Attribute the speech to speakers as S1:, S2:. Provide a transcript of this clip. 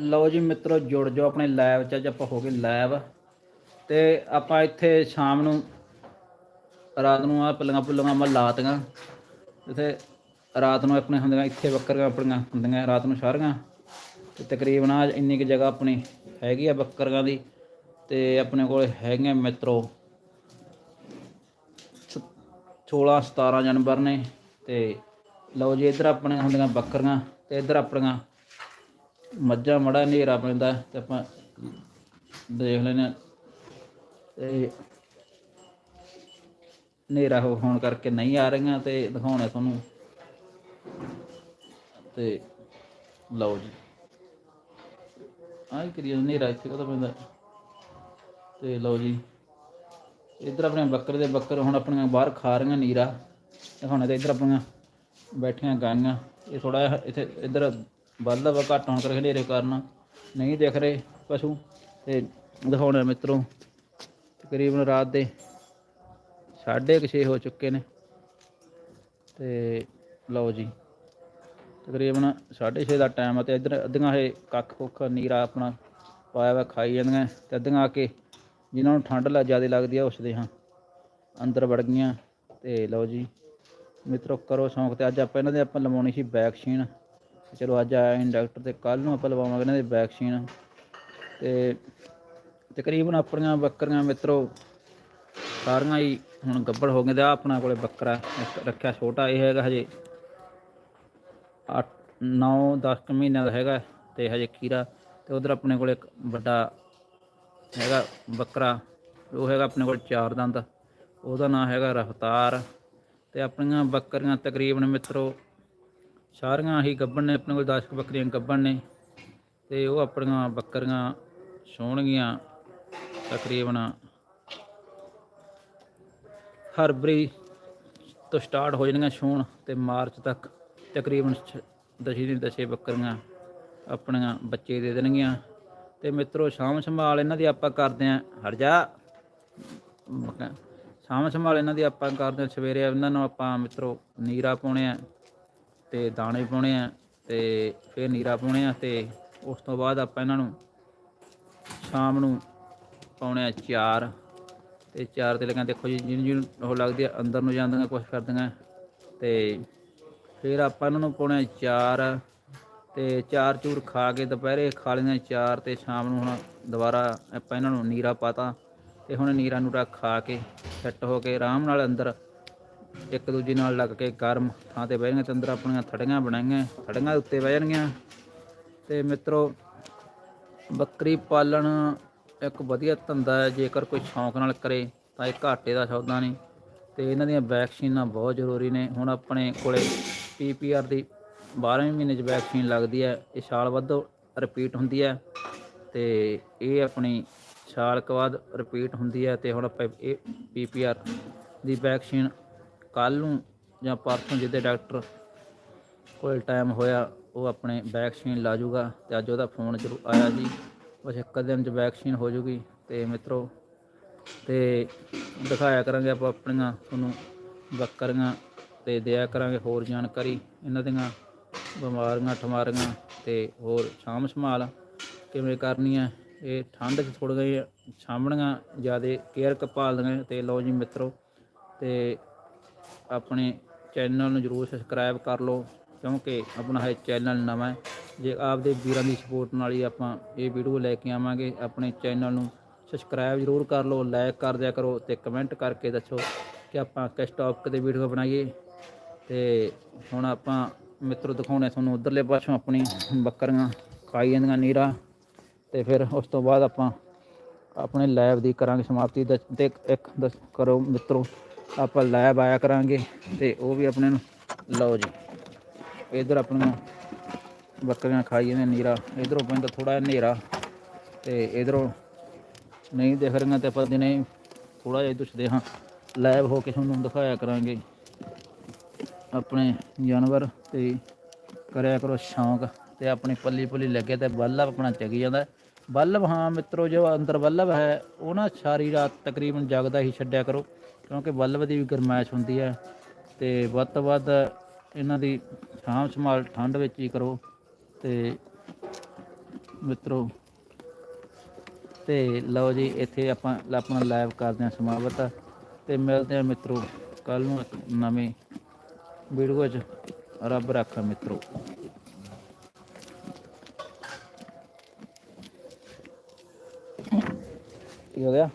S1: ਲਓ ਜੀ ਮਿੱਤਰੋ, ਜੁੜ ਜਾਓ ਆਪਣੇ ਲਾਈਵ 'ਚ, ਅੱਜ ਆਪਾਂ ਹੋ ਗਏ ਲਾਈਵ ਤੇ ਆਪਾਂ ਇੱਥੇ ਸ਼ਾਮ ਨੂੰ, ਰਾਤ ਨੂੰ ਆ ਪੱਲੀਆਂ ਪੁੱਲੀਆਂ ਮੈਂ ਲਾਤੀਆਂ। ਇੱਥੇ ਰਾਤ ਨੂੰ ਆਪਣੇ ਹੁੰਦੀਆਂ, ਇੱਥੇ ਬੱਕਰੀਆਂ ਆਪਣੀਆਂ ਹੁੰਦੀਆਂ, ਰਾਤ ਨੂੰ ਸਾਰੀਆਂ। ਤੇ ਤਕਰੀਬਨ ਆ ਇੰਨੀ ਕੁ ਜਗ੍ਹਾ ਆਪਣੀ ਹੈਗੀ ਆ ਬੱਕਰੀਆਂ ਦੀ, ਤੇ ਆਪਣੇ ਕੋਲ ਹੈਗੀਆਂ ਮਿੱਤਰੋ 16 17 ਜਾਨਵਰ ਨੇ। ਤੇ ਲਓ ਜੀ, ਇੱਧਰ ਆਪਣੇ ਹੁੰਦੀਆਂ ਬੱਕਰੀਆਂ, ਤੇ ਇੱਧਰ ਆਪਣੀਆਂ ਮੱਝਾਂ ਮੜਾ ਹਨੇਰਾ ਪੈਂਦਾ ਤੇ ਆਪਾਂ ਦੇਖ ਲੈਨੇ ਆਂ। ਤੇ ਹਨੇਰਾ ਹੋਣ ਕਰਕੇ ਨਹੀਂ ਆ ਰਹੀਆਂ ਤੇ ਦਿਖਾਉਣਾ ਤੁਹਾਨੂੰ। ਤੇ ਲਓ ਜੀ। ਆਹ ਕਰੀਏ, ਹਨੇਰਾ ਇੱਥੇ ਕਦੋਂ ਪੈਂਦਾ ਤੇ ਲਓ ਜੀ। ਇੱਧਰ ਆਪਣੇ ਬੱਕਰ ਦੇ ਬੱਕਰ ਹੁਣ ਆਪਣੀਆਂ ਬਾਹਰ ਖਾ ਰਹੀਆਂ ਨੀਰਾ। ਦਿਖਾਉਣੇ ਤੇ ਇੱਧਰ ਆਪਣੀਆਂ ਬੈਠੀਆਂ ਗਾਈਆਂ ਇਹ ਥੋੜਾ ਇੱਥੇ ਇੱਧਰ ਵੱਧਦਾ ਵਾ ਘੱਟ ਹੋਣ ਕਰਕੇ ਹਨੇਰੇ ਕਾਰਨ ਨਹੀਂ ਦਿਖ ਰਹੇ ਪਸ਼ੂ। ਤੇ ਦਿਖਾਉਣੇ ਮਿੱਤਰੋ, ਤਕਰੀਬਨ ਰਾਤ ਦੇ ਸਾਢੇ ਕੁ ਛੇ ਹੋ ਚੁੱਕੇ ਨੇ। ਤੇ ਲਓ ਜੀ, ਤਕਰੀਬਨ ਸਾਢੇ ਛੇ ਦਾ ਟਾਈਮ ਆ ਤੇ ਇੱਧਰ ਅੱਧੀਆਂ ਇਹ ਕੱਖ ਕੁੱਖ ਨੀਰਾ ਆਪਣਾ ਪਾਇਆ ਵਾ, ਖਾਈ ਜਾਂਦੀਆਂ ਤੇ ਅੱਧੀਆਂ ਆ ਕੇ ਜਿਨ੍ਹਾਂ ਨੂੰ ਠੰਡ ਲੱਗ ਜ਼ਿਆਦਾ ਲੱਗਦੀ ਆ ਉਸਦੇ ਹਾਂ। ਅੰਦਰ ਵੜ ਗਈਆਂ ਤੇ ਲਓ ਜੀ, ਮਿੱਤਰੋ ਕਰੋ ਸ਼ੌਂਕ ਤੇ ਅੱਜ ਆਪਾਂ ਇਹਨਾਂ ਦੇ ਆਪਾਂ ਲਵਾਉਣੀ ਸੀ ਵੈਕਸੀਨ ਚਲੋ ਅੱਜ ਆਇਆ ਇਨ ਡਾਕਟਰ ਤੇ ਕੱਲ ਨੂੰ ਆਪਾਂ ਲਵਾਵਾਂਗੇ ਇਹਨਾਂ ਦੇ ਵੈਕਸੀਨ ਤੇ ਤਕਰੀਬਨ ਆਪਣੀਆਂ ਬੱਕਰੀਆਂ ਮਿੱਤਰੋ ਸਾਰੀਆਂ ਹੀ ਹੁਣ ਗੱਬੜ ਹੋ ਗਏ ਤੇ ਆ ਆਪਣਾ ਕੋਲੇ ਬੱਕਰਾ ਰੱਖਿਆ ਛੋਟਾ ਇਹ ਹੈਗਾ ਹਜੇ 8 9 10 ਮਹੀਨਿਆਂ ਦਾ ਹੈਗਾ ਤੇ ਹਜੇ ਖੀਰਾ ਤੇ ਉਧਰ ਆਪਣੇ ਕੋਲੇ ਇੱਕ ਵੱਡਾ ਹੈਗਾ ਬੱਕਰਾ, ਉਹ ਹੈਗਾ ਆਪਣੇ ਕੋਲ ਚਾਰ ਦੰਦ, ਉਹਦਾ ਨਾਮ ਹੈਗਾ ਰਫਤਾਰ ਤੇ ਆਪਣੀਆਂ ਬੱਕਰੀਆਂ ਤਕਰੀਬਨ ਮਿੱਤਰੋ ਸਾਰੀਆਂ ਹੀ ਗੱਬਣ ਨੇ, ਆਪਣੇ ਕੋਲ 10 ਕੁ ਬੱਕਰੀਆਂ ਗੱਬਣ ਨੇ ਤੇ ਉਹ ਆਪਣੀਆਂ ਬੱਕਰੀਆਂ ਸੋਹਣਗੀਆਂ ਤਕਰੀਬਨ ਫਰਵਰੀ ਤੋਂ ਸਟਾਰਟ ਹੋ ਜਾਣਗੀਆਂ ਛੂਣ ਤੇ ਮਾਰਚ ਤੱਕ ਤਕਰੀਬਨ ਛ- ਦੀ ਦਸੇ ਬੱਕਰੀਆਂ ਆਪਣੀਆਂ ਬੱਚੇ ਦੇ ਦੇਣਗੀਆਂ। ਤੇ ਮਿੱਤਰੋ ਸ਼ਾਮ ਸੰਭਾਲ ਇਹਨਾਂ ਦੀ ਆਪਾਂ ਕਰਦੇ ਆਂ ਹਟ ਜਾ। ਸ਼ਾਮ ਸੰਭਾਲ ਇਹਨਾਂ ਦੀ ਆਪਾਂ ਕਰਦੇ ਆਂ ਸਵੇਰੇ ਇਹਨਾਂ ਨੂੰ ਆਪਾਂ ਮਿੱਤਰੋ, ਨੀਰਾ ਪਾਉਣੇ ਆ। ਤੇ ਦਾਣੇ ਪਾਉਣੇ ਆ ਤੇ ਫਿਰ ਨੀਰਾ ਪਾਉਣੇ ਆ ਤੇ ਉਸ ਤੋਂ ਬਾਅਦ ਆਪਾਂ ਇਹਨਾਂ ਨੂੰ ਸ਼ਾਮ ਨੂੰ ਪਾਉਣੇ ਆ ਚਾਰ ਤੇ ਚਾਰ ਤੇ ਲਗਾ ਦੇਖੋ ਜੀ ਜਿਹਨੂੰ ਜਿਹਨੂੰ ਉਹ ਲੱਗਦੀ ਆ, ਅੰਦਰ ਨੂੰ ਜਾਂਦੀਆਂ, ਕੁਛ ਕਰਦੀਆਂ ਤੇ ਫਿਰ ਆਪਾਂ ਇਹਨਾਂ ਨੂੰ ਪਾਉਣੇ ਆ ਚਾਰ ਤੇ ਚਾਰ ਚੂਰ ਖਾ ਕੇ ਦੁਪਹਿਰੇ ਖਾ ਲਈਆਂ ਚਾਰ ਤੇ ਸ਼ਾਮ ਨੂੰ ਹੁਣ ਦੁਬਾਰਾ ਆਪਾਂ ਇਹਨਾਂ ਨੂੰ ਨੀਰਾ ਪਾਤਾ ਤੇ ਹੁਣ ਨੀਰਾ ਨੂਰਾ ਖਾ ਕੇ ਫਿੱਟ ਹੋ ਕੇ ਆਰਾਮ ਨਾਲ ਅੰਦਰ ਇੱਕ ਦੂਜੇ ਨਾਲ ਲੱਗ ਕੇ ਗਰਮ ਥਾਂ ਤੇ ਬਹਿ ਜਾਣਗੇ ਤੇ ਅੰਦਰ ਆਪਣੀਆਂ ਥੜੀਆਂ ਬਣਾਈਆਂ, ਥੜੀਆਂ ਦੇ ਉੱਤੇ ਬਹਿ ਜਾਣਗੀਆਂ। ਤੇ ਮਿੱਤਰੋ, ਬੱਕਰੀ ਪਾਲਣ ਇੱਕ ਵਧੀਆ ਧੰਦਾ ਹੈ, ਜੇਕਰ ਕੋਈ ਸ਼ੌਂਕ ਨਾਲ ਕਰੇ ਤਾਂ ਇਹ ਘਾਟੇ ਦਾ ਸੌਦਾ ਨਹੀਂ। ਤੇ ਇਹਨਾਂ ਦੀਆਂ ਵੈਕਸੀਨਾਂ ਬਹੁਤ ਜ਼ਰੂਰੀ ਨੇ। ਹੁਣ ਆਪਣੇ ਕੋਲੇ ਪੀਪੀਆਰ ਦੀ 12ਵੇਂ ਮਹੀਨੇ 'ਚ ਵੈਕਸੀਨ ਲੱਗਦੀ ਹੈ। ਇਹ ਸਾਲ ਵੱਧ ਰਿਪੀਟ ਹੁੰਦੀ ਹੈ ਤੇ ਇਹ ਆਪਣੀ ਸਾਲ ਕੁ ਬਾਅਦ ਰਿਪੀਟ ਹੁੰਦੀ ਹੈ ਤੇ ਹੁਣ ਆਪਾਂ ਇਹ ਪੀਪੀਆਰ ਦੀ ਵੈਕਸੀਨ ਕੱਲ ਨੂੰ ਜਾਂ ਪਰਸੋਂ ਜਿਹਦੇ ਡਾਕਟਰ ਕੋਲ ਟਾਈਮ ਹੋਇਆ, ਉਹ ਆਪਣੇ ਵੈਕਸੀਨ ਲਾ ਜੂਗਾ ਤੇ ਅੱਜ ਉਹਦਾ ਫੋਨ ਜ਼ਰੂਰ ਆਇਆ ਜੀ। ਬਸ ਇੱਕ ਦਿਨ ਚ ਵੈਕਸੀਨ ਹੋ ਜੂਗੀ ਤੇ ਮਿੱਤਰੋ, ਤੇ ਦਿਖਾਇਆ ਕਰਾਂਗੇ ਆਪਾਂ ਆਪਣੀਆਂ, ਤੁਹਾਨੂੰ ਬੱਕਰੀਆਂ ਤੇ ਦਿਆ ਕਰਾਂਗੇ ਹੋਰ ਜਾਣਕਾਰੀ ਇਹਨਾਂ ਦੀਆਂ ਬਿਮਾਰੀਆਂ, ਠਮਾਰੀਆਂ ਤੇ ਹੋਰ ਸਾਂਭ ਸੰਭਾਲ ਕਿਵੇਂ ਕਰਨੀ ਹੈ ਇਹ ਠੰਡ 'ਚ ਥੋੜ੍ਹੀਆਂ ਜਿਹੀਆਂ ਸਾਂਭਣੀਆਂ, ਜ਼ਿਆਦਾ ਕੇਅਰ ਕਪਾਲਦੀਆਂ ਤੇ ਲਓ ਜੀ ਮਿੱਤਰੋ, ਤੇ ਆਪਣੇ ਚੈਨਲ ਨੂੰ ਜਰੂਰ ਸਬਸਕ੍ਰਾਈਬ ਕਰ ਲਓ, ਕਿਉਂਕਿ ਆਪਣਾ ਇਹ ਚੈਨਲ ਨਵਾਂ ਹੈ। ਜੇ ਆਪਦੇ ਵੀਰਾਂ ਦੀ ਸਪੋਰਟ ਨਾਲ ਹੀ ਆਪਾਂ ਇਹ ਵੀਡੀਓ ਲੈ ਕੇ ਆਵਾਂਗੇ, ਆਪਣੇ ਚੈਨਲ ਨੂੰ ਸਬਸਕ੍ਰਾਈਬ ਜਰੂਰ ਕਰ ਲਓ ਲਾਈਕ ਕਰ ਦਿਆ ਕਰੋ ਤੇ ਕਮੈਂਟ ਕਰਕੇ ਦੱਸੋ ਕਿ ਆਪਾਂ ਕਿਸ ਟੌਪਿਕ ਤੇ ਵੀਡੀਓ ਬਣਾਈਏ। ਤੇ ਹੁਣ ਆਪਾਂ ਮਿੱਤਰੋ ਦਿਖਾਉਣੇ ਤੁਹਾਨੂੰ ਉਧਰਲੇ ਪਾਸੋਂ ਆਪਣੀ ਬੱਕਰੀਆਂ ਖਾਈ ਜਾਂਦੀਆਂ ਨੀਰਾ। ਤੇ ਫਿਰ ਉਸ ਤੋਂ ਬਾਅਦ ਆਪਾਂ ਆਪਣੇ ਲਾਈਵ ਦੀ ਕਰਾਂਗੇ ਸਮਾਪਤੀ। ਦੱਸ- ਤੇ ਇੱਕ ਦੱਸ ਕਰੋ ਮਿੱਤਰੋ। ਆਪਾਂ ਲੈਬ ਆਇਆ ਕਰਾਂਗੇ ਤੇ ਉਹ ਵੀ ਆਪਣੇ ਨੂੰ। ਲਓ ਜੀ, ਇਧਰ ਆਪਣੀਆਂ ਬੱਕਰੀਆਂ ਖਾਈ ਜਾਂਦੇ ਨੀਰਾ। ਇਧਰੋਂ ਪੈਂਦਾ ਥੋੜਾ ਹਨੇਰਾ ਤੇ ਇਧਰੋਂ ਨਹੀਂ ਦਿਖ ਰਹੀਆਂ ਤੇ ਆਪਾਂ ਦਿਨੇ ਥੋੜਾ ਜਿਹਾ ਦੁੱਛਦੇ ਹਾਂ। ਲਾਈਵ ਹੋ ਕੇ ਤੁਹਾਨੂੰ ਦਿਖਾਇਆ ਕਰਾਂਗੇ। ਆਪਣੇ ਜਾਨਵਰ ਤੇ ਕਰਿਆ ਕਰੋ ਸ਼ੌਂਕ ਤੇ ਆਪਣੀ ਪੱਲੀ ਪੁੱਲੀ ਲੱਗੇ ਤੇ ਬੱਲਬ ਆਪਣਾ ਚੱਗੀ ਜਾਂਦਾ। ਬੱਲਬ, ਹਾਂ ਮਿੱਤਰੋ, ਜੋ ਅੰਦਰ ਬੱਲਬ ਹੈ ਉਹ ਨਾ ਸਾਰੀ ਰਾਤ ਤਕਰੀਬਨ ਜਗਦਾ ਹੀ ਛੱਡਿਆ ਕਰੋ, ਕਿਉਂਕਿ ਬੱਲਬ ਦੀ ਵੀ ਗਰਮਾਇਸ਼ ਹੁੰਦੀ ਹੈ ਤੇ ਵੱਧ ਤੋਂ ਵੱਧ ਇਹਨਾਂ ਦੀ ਸਾਂਭ ਸੰਭਾਲ ਠੰਡ ਵਿੱਚ ਹੀ ਕਰੋ ਤੇ ਮਿੱਤਰੋ, ਤੇ ਲਓ ਜੀ, ਇੱਥੇ ਆਪਾਂ ਆਪਣਾ ਲਾਈਵ ਕਰਦੇ ਹਾਂ ਸਮਾਪਤ ਤੇ ਮਿਲਦੇ ਹਾਂ ਮਿੱਤਰੋ ਕੱਲ ਨੂੰ ਨਵੀਂ ਵੀਡੀਓ 'ਚ। ਰੱਬ ਰੱਖਾ ਮਿੱਤਰੋ। ਕੀ ਹੋ ਗਿਆ